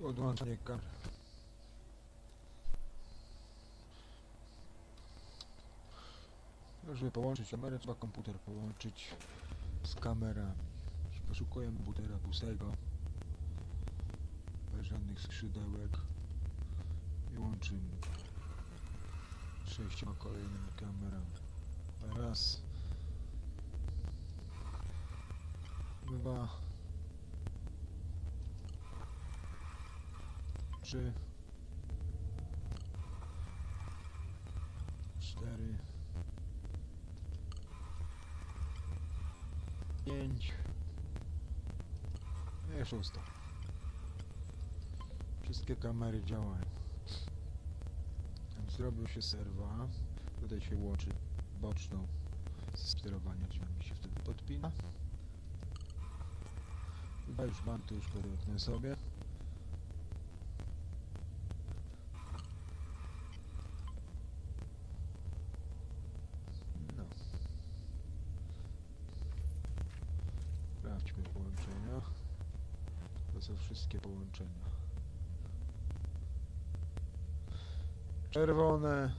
Podłączenie. No, Żeby połączyć kamerę, trzeba komputer połączyć z kamerami. Poszukuję komputera pusego. Bez żadnych skrzydełek. I łączymy. Sześcioma kolejnymi kamerami. Raz. Dwa. Trzy. Cztery. Pięć. I szósta. Wszystkie kamery działają. Zrobił się serwa. Tutaj się łączy boczną z sterowania drzwiami się wtedy podpina. Chyba już mam to już podepnę sobie. No. Sprawdźmy połączenia. To są wszystkie połączenia. Czerwone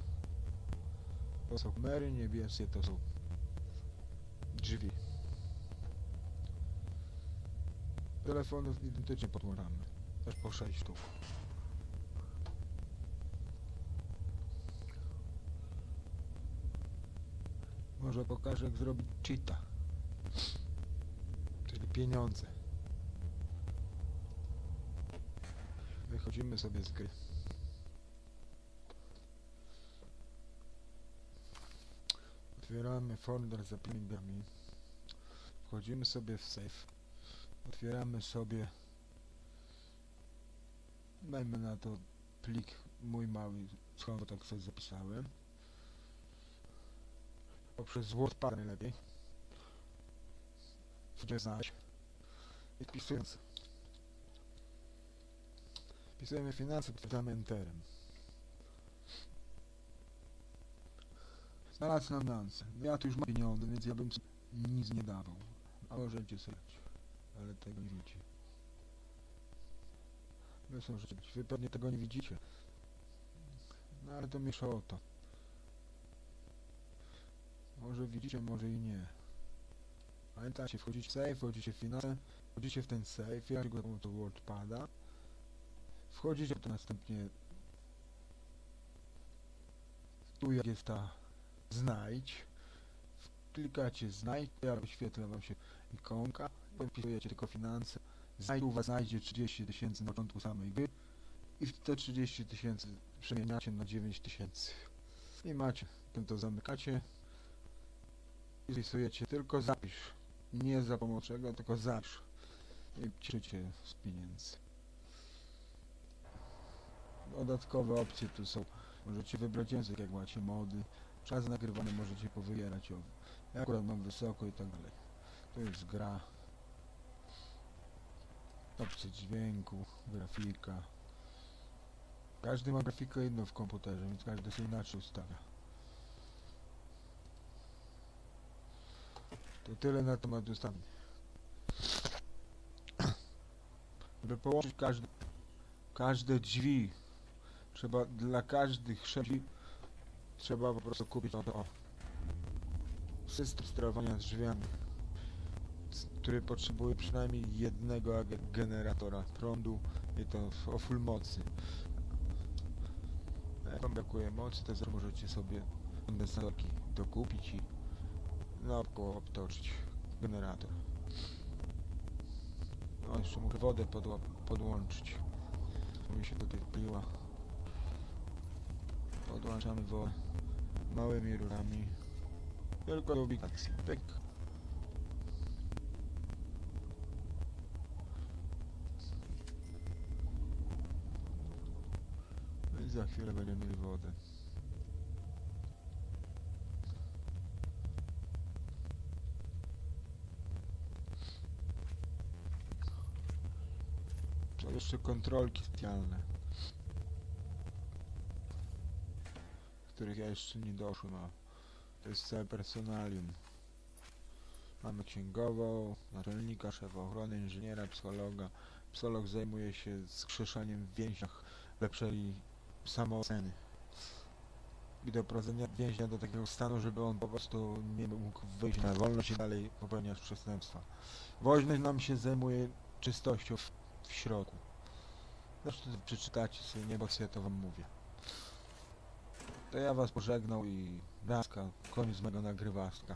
to są kamery, niebieskie to są drzwi. Telefonów identycznie podłączamy. Też po 6 sztuk. Może pokażę jak zrobić cheata. Pieniądze. Wychodzimy sobie z gry. Otwieramy folder z applikacjami. Wchodzimy sobie w safe. Otwieramy sobie dajmy na to plik mój mały skąd tak sobie zapisałem poprzez WordPad najlepiej gdzie znaleźć. I wpisując. Wpisujemy finanse, wpisujemy enterem. Znalazł nam finanse. Ja tu już mam pieniądze, więc ja bym nic nie dawał. A możecie sobie ale tego nie widzicie. Wy są rzeczy, wy pewnie tego nie widzicie. No ale to mniejsza o to. Może widzicie, może i nie Pamiętajcie, wchodzicie w save, wchodzicie w finanse, wchodzicie w ten save, ja go to WordPada, wchodzicie to następnie tu jak jest ta znajdź, klikacie znajdź, ja wyświetla wam się ikonka, wpisujecie tylko finanse, znajdź u was znajdzie 30 tysięcy na początku samej gry i te 30 tysięcy przemieniacie na 9 tysięcy. I macie, potem to zamykacie i wpisujecie tylko zapisz nie za pomocą czego, tylko i cieszycie z pieniędzy. Dodatkowe opcje tu są. Możecie wybrać język jak macie mody. Czas nagrywany możecie powybierać o ja akurat mam wysoko i tak dalej. To jest gra. Opcje dźwięku, grafika. Każdy ma grafikę inną w komputerze, więc każdy sobie inaczej ustawia To tyle na temat ustawień. Żeby połączyć każde, każde drzwi, trzeba dla każdych drzwi trzeba po prostu kupić oto o, system sterowania drzwiami, który potrzebuje przynajmniej jednego generatora prądu i to o full mocy. Jak wam brakuje mocy, to możecie sobie kondensatorki dokupić i naokoło obtoczyć generator. No jeszcze muszę wodę podłączyć. Mi się tutaj wpiła. Podłączamy wodę małymi rurami. Tylko do ubikacji. Pyk. No za chwilę będziemy mieli wodę. To jeszcze kontrolki specjalne. Których ja jeszcze nie doszłem, a to jest całe personalium. Mamy księgową, naczelnika, szefa ochrony, inżyniera, psychologa, Psycholog zajmuje się skrzeszaniem w więźniach lepszej samooceny i doprowadzenia więźnia do takiego stanu, żeby on po prostu nie mógł wyjść na wolność i dalej popełniać przestępstwa. Woźny nam się zajmuje czystością w, środku. Zresztą przeczytacie sobie, nie bo ja to wam mówię. To ja was pożegnał i brazka, koniec mego nagrywaska.